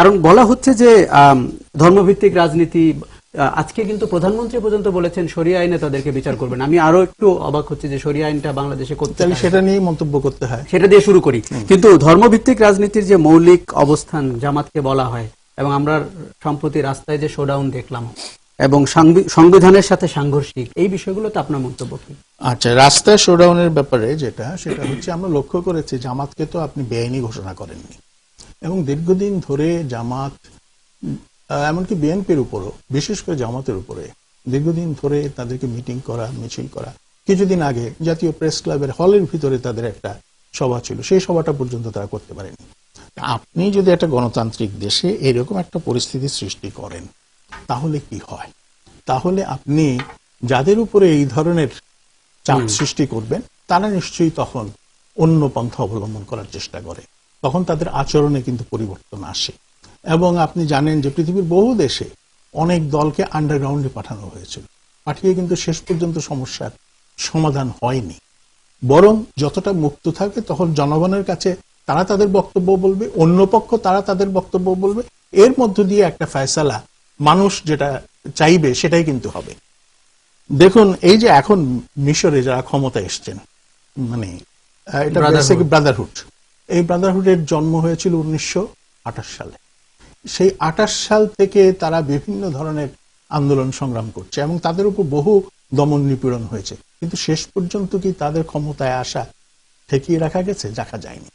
কারণ বলা হচ্ছে যে ধর্মভিত্তিক রাজনীতি আজকে কিন্তু প্রধানমন্ত্রী পর্যন্ত বলেছেন সরিয়া আইনে তাদেরকে বিচার করবেন। আমি আরও একটু অবাক হচ্ছে যে সরিয়া আইনটা বাংলাদেশে করতে পারে। সেটা নিয়েই মন্তব্য করতে হয়। সেটা দিয়ে শুরু করি। কিন্তু ধর্মভিত্তিক রাজনীতির যে মৌলিক অবস্থান জামাতকে বলা হয় এবং আমরা সম্প্রতি রাস্তায় যে শোডাউন দেখলাম এবং সংবিধানের সাথে সাংঘর্ষিক এই বিষয়গুলোতে আপনার মন্তব্য কি? আচ্ছা রাস্তায় শোডাউনের ব্যাপারে যেটা সেটা হচ্ছে আমরা লক্ষ্য করেছি জামাতকে তো আপনি বেআইনি ঘোষণা করেননি। এবং দীর্ঘদিন ধরে জামাত এমনকি বিএনপির উপরও বিশেষ করে জামাতের উপরে দীর্ঘদিন ধরে তাদেরকে মিটিং করা মিছিল করা। কিছুদিন আগে জাতীয় প্রেস ক্লাবের হলের ভিতরে তাদের একটা সভা ছিল। সেই সভাটা পর্যন্ত তারা করতে পারেনি। আপনি যদি একটা গণতান্ত্রিক দেশে এরকম একটা পরিস্থিতি সৃষ্টি করেন তাহলে কি হয়? তাহলে আপনি যাদের উপরে এই ধরনের চাপ সৃষ্টি করবেন তারা নিশ্চয়ই তখন অন্য পন্থা অবলম্বন করার চেষ্টা করে। তখন তাদের আচরণে কিন্তু পরিবর্তন আসে। এবং আপনি জানেন যে পৃথিবীর বহু দেশে অনেক দলকে আন্ডারগ্রাউন্ডে পাঠানো হয়েছিল। পাঠিয়ে কিন্তু শেষ পর্যন্ত সমস্যার সমাধান হয়নি। বরং যতটা মুক্ত থাকবে তখন জনগণের কাছে তারা তাদের বক্তব্য বলবে অন্য পক্ষ তারা তাদের বক্তব্য বলবে। এর মধ্য দিয়ে একটা ফয়সালা মানুষ যেটা চাইবে সেটাই কিন্তু হবে। দেখুন এই যে এখন মিশরে যারা ক্ষমতা এসছেন মানে এটা. ব্রাদারহুড এই ব্রাদারহুডের জন্ম হয়েছিল উনিশশো আঠাশ সালে। সেই আঠাশ সাল থেকে তারা বিভিন্ন ধরনের আন্দোলন সংগ্রাম করছে এবং তাদের উপর বহু দমন নিপীড়ন হয়েছে। কিন্তু শেষ পর্যন্ত কি তাদের ক্ষমতায় আসা ঠেকিয়ে রাখা গেছে? দেখা যায়নি।